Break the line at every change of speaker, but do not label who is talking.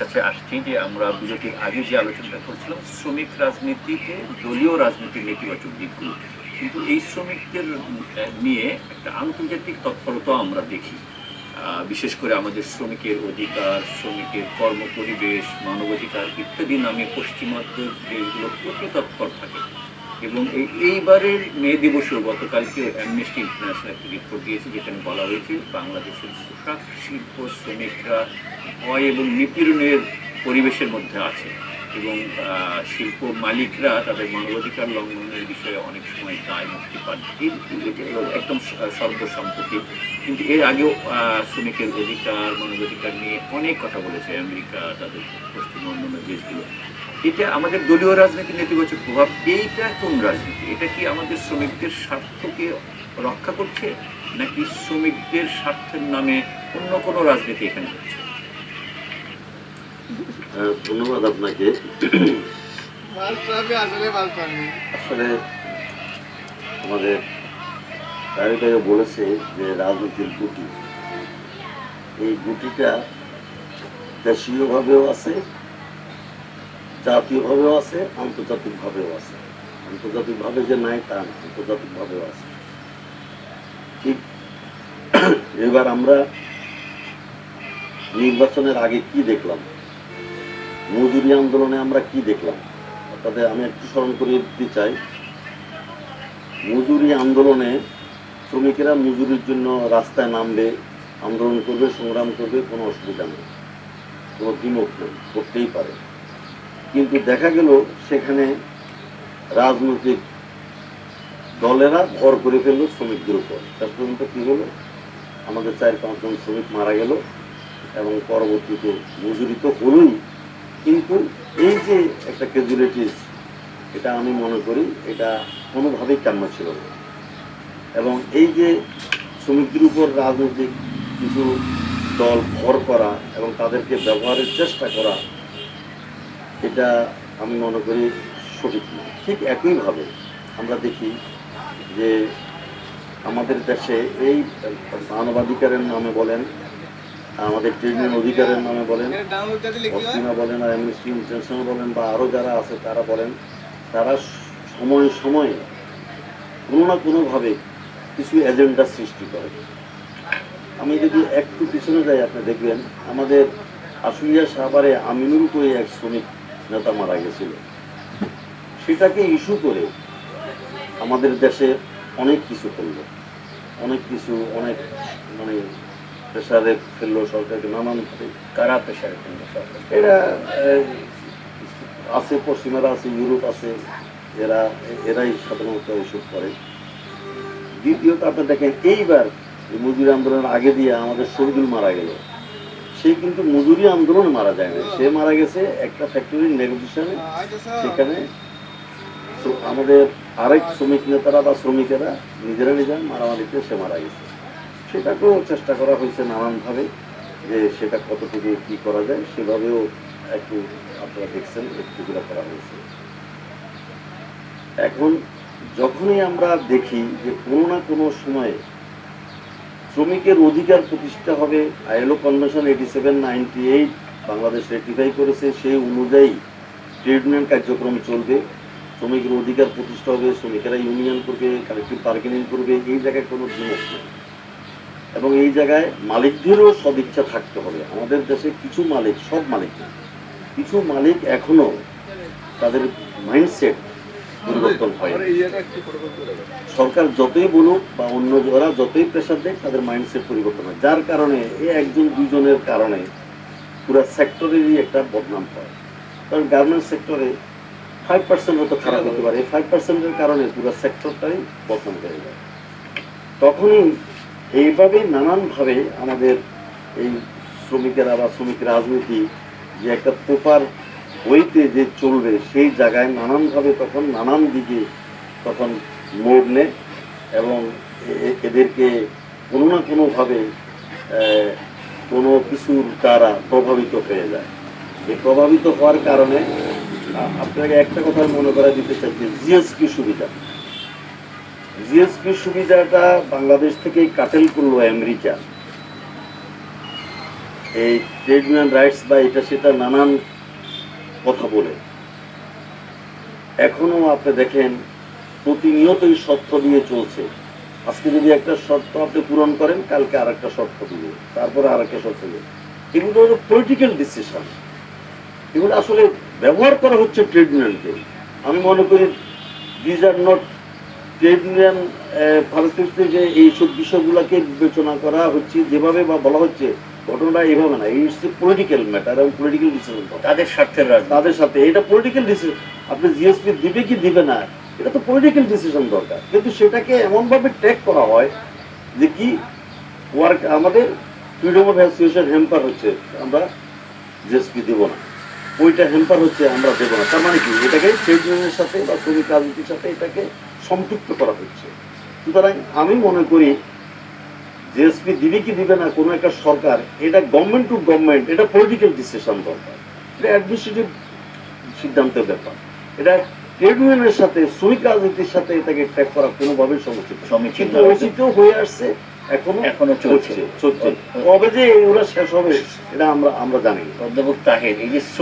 কাছে আসছি যে আমরা বিরতির আগে যে আলোচনাটা করছিলাম, শ্রমিক রাজনীতিতে দলীয় রাজনীতির নেতিবাচক দিকগুলো। কিন্তু এই শ্রমিকদের নিয়ে একটা আন্তর্জাতিক তৎপরতা আমরা দেখি। বিশেষ করে আমাদের শ্রমিকের অধিকার, শ্রমিকের কর্মপরিবেশ, মানবাধিকার ইত্যাদি নামে পশ্চিমাত্যের দেশগুলো প্রতি তৎপর থাকে। এবং এই এইবারের মে দিবসেও গতকালকে অ্যামনেস্টি ইন্টারন্যাশনাল একটি রিপোর্ট দিয়েছে, যেখানে বলা হয়েছে বাংলাদেশের পোশাক শিল্প শ্রমিকরা ভয় এবং নিপীড়নের পরিবেশের মধ্যে আছে এবং শিল্প মালিকরা তাদের মানবাধিকার লঙ্ঘনের বিষয়ে অনেক সময় দায় মুক্তি পান। একদম স- সর্বসম্মতি কিন্তু এর আগেও শ্রমিকের অধিকার, মানবাধিকার নিয়ে অনেক কথা বলেছে আমেরিকা, তাদের পশ্চিম অন্যান্য দেশগুলো এটা আমাদের দলীয় রাজনীতির নেতিবাচক প্রভাব এইটা কোন রাজনীতি? এটা কি আমাদের শ্রমিকদের স্বার্থকে রক্ষা করছে নাকি শ্রমিকদের স্বার্থের নামে অন্য কোনো রাজনীতি এখানে হচ্ছে?
ধন্যবাদ আপনাকে।
আসলে
আমাদের তারিখ বলেছে যে রাজনীতির গুটি। এই গুটিটা দেশীয়ভাবেও আছে জাতীয়ভাবেও আছে, আন্তর্জাতিকভাবেও আছে। আন্তর্জাতিকভাবে যে নাই, তা আন্তর্জাতিকভাবেও আছে। ঠিক এবার আমরা নির্বাচনের আগে কি দেখলাম? মজুরি আন্দোলনে আমরা কি দেখলাম? তাদের আমি একটু স্মরণ করিয়ে দিতে চাই। মজুরি আন্দোলনে শ্রমিকেরা মজুরির জন্য রাস্তায় নামবে, আন্দোলন করবে, সংগ্রাম করবে, কোনো অসুবিধা নেই। কোনো দ্বিমত নেই, করতেই পারে। কিন্তু দেখা গেল সেখানে রাজনৈতিক দলেরা ভর করে ফেলল শ্রমিকদের উপর। শেষ পর্যন্ত কী হলো? আমাদের চার পাঁচজন শ্রমিক মারা গেল এবং পরবর্তীতে মজুরি তো হলোই। কিন্তু এই যে একটা ক্যাজুয়ালিটিস এটা আমি মনে করি এটা কোনোভাবেই কাম্য ছিল না। এবং এই যে শ্রমিকদের উপর রাজনৈতিক কিছু দল ভর করা এবং তাদেরকে ব্যবহারের চেষ্টা করা এটা আমি মনে করি সঠিক না। ঠিক একইভাবে আমরা দেখি যে আমাদের দেশে এই মানবাধিকারের নামে বলেন আমাদের ট্রেনের অধিকারের নামে বলেন অস্টিনা বলেন আর অ্যামনেস্টি ইন্টারন্যাশনাল বলেন বা আরও যারা আছে তারা বলেন তারা সময়ে সময়ে কোনো না কোনোভাবে কিছু এজেন্ডা সৃষ্টি করে। আমি যদি একটু পিছনে যাই আপনি দেখবেন আমাদের আশুলিয়া সাহাবারে আমিনুল করে এক শ্রমিক নেতা মারা গেছিল। সেটাকে ইস্যু করে আমাদের দেশে অনেক কিছু করল। অনেক কিছু, অনেক মানে প্রেশারে ফেলল সরকারকে, নানানভাবে
কারা কেন্দ্র সরকার
এরা আছে, পশ্চিমারা আছে, ইউরোপ আছে, এরা, এরাই সাধারণত এসব করে। দ্বিতীয়ত আপনি দেখেন, এইবার এই মজুরি আন্দোলনের আগে দিয়ে আমাদের শহীদুল মারা গেল। সে কিন্তু মজুরি আন্দোলন মারা যায় না। সে মারা গেছে একটা ফ্যাক্টরির নেগোসিয়েশনে সেখানে আমাদের আরেক শ্রমিক নেতারা বা শ্রমিকেরা নিজেরা নিজেরা মারামারিতে সে মারা গেছে। সেটাকেও চেষ্টা করা হয়েছে নানানভাবে যে সেটা কতটুকু কি করা যায়। সেভাবেও একটু আপনারা দেখছেন একটুগুলো করা হয়েছে। এখন যখনই আমরা দেখি যে কোনো না কোনো সময়ে শ্রমিকের অধিকার প্রতিষ্ঠা হবে। ILO convention eighty seven ninety eight Bangladesh ratify করেছে। সেই অনুযায়ী ট্রেড ইউনিয়ন কার্যক্রম চলবে। শ্রমিকের অধিকার প্রতিষ্ঠা হবে, শ্রমিকেরা ইউনিয়ন করবে কালেক্টিভ বার্গেনিং করবে। এই জায়গায় কোনো দ্বিমত নেই। এবং এই জায়গায় মালিকদেরও সদিচ্ছা থাকতে হবে। আমাদের দেশে কিছু মালিক, সব মালিক না, কিছু মালিক এখনও তাদের মাইন্ডসেট পরিবর্তন হয়। সরকার যতই বলুক বা অন্য যারা যতই প্রেশার দেয় তাদের মাইন্ডসেট পরিবর্তন হয়। যার কারণে এই একজন দুজনের কারণে পুরো সেক্টরেরই একটা বদনাম হয়। কারণ গার্মেন্টস সেক্টরে ফাইভ পার্সেন্ট হয়তো খারাপ হতে পারে। এই ফাইভ পার্সেন্টের কারণে পুরো সেক্টরটাই বদনাম হয়ে যায়। তখনই এইভাবেই নানানভাবে আমাদের এই শ্রমিকেরা বা শ্রমিক রাজনীতি যে একটা প্রপার ওয়েতে যে চলবে সেই জায়গায় নানানভাবে তখন নানান দিকে তখন মোড় নেয় এবং এদেরকে কোনো না কোনোভাবে কোনো কিছুর দ্বারা প্রভাবিত হয়ে যায়। এই প্রভাবিত হওয়ার কারণে আপনাকে একটা কথা মনে করা দিতে চাচ্ছি জিএসপি সুবিধা। জিএসপি সুবিধাটা বাংলাদেশ থেকেই কাটেল করল আমেরিকা। এই ট্রেড ইউনিয়ন রাইটস বা এটা সেটা নানান কথা বলে। এখনও আপনি দেখেন, প্রতিনিয়তই শর্ত দিয়ে চলছে। আজকে যদি একটা শর্ত আপনি পূরণ করেন, কালকে আর একটা শর্ত দিবে, তারপরে আর একটা শর্ত দিবে। এগুলো হলো পলিটিক্যাল ডিসিশন এগুলো আসলে ব্যবহার করা হচ্ছে ট্রেড ইউনিয়নকে আমি মনে করি these are not trade union ফার্স্টে যে এইসব বিষয়গুলোকে বিবেচনা করা হচ্ছে, যেভাবে বা বলা হচ্ছে ঘটনাটা এইভাবে না এই হচ্ছে পলিটিক্যাল ম্যাটার এবং পলিটিক্যাল ডিসিশন
তাদের স্বার্থের
তাদের সাথে এটা পলিটিক্যাল ডিসিশন আপনি জিএসপি দিবে কি দিবে না এটা তো পলিটিক্যাল ডিসিশন দরকার। কিন্তু সেটাকে এমনভাবে ট্র্যাক করা হয় যে কি ওয়ার্ক আমাদের ফ্রিডম অফ অ্যাসোসিয়েশন হ্যাম্পার হচ্ছে আমরা জিএসপি দেবো না। ওইটা হ্যাম্পার হচ্ছে আমরা দেবো না। তার মানে কি? এটাকে ট্রেড ইউনিয়নের সাথে বা শ্রমিক রাজনীতির সাথে এটাকে সম্পৃক্ত করা হচ্ছে। সুতরাং আমি মনে করি জিএসপি দিবে কি দিবে না কোনো একটা সরকার এটা গভর্নমেন্ট টু গভর্নমেন্ট এটা পলিটিক্যাল ডিসিশন দরকার এটা অ্যাডমিনিস্ট্রেটিভ সিদ্ধান্তের ব্যাপার এটা ট্রেড ইউনিয়নের সাথে শ্রমিক রাজনীতির সাথে এটাকে ট্র্যাক করা কোনোভাবেই সমুচিত।
সমীচীন
কিন্তু হয়ে আসছে এখনও
এখনও চলছে।
চলছে কবে যে ওরা শেষ হবে এটা আমরা আমরা জানি
অধ্যাপক তাহের এই যে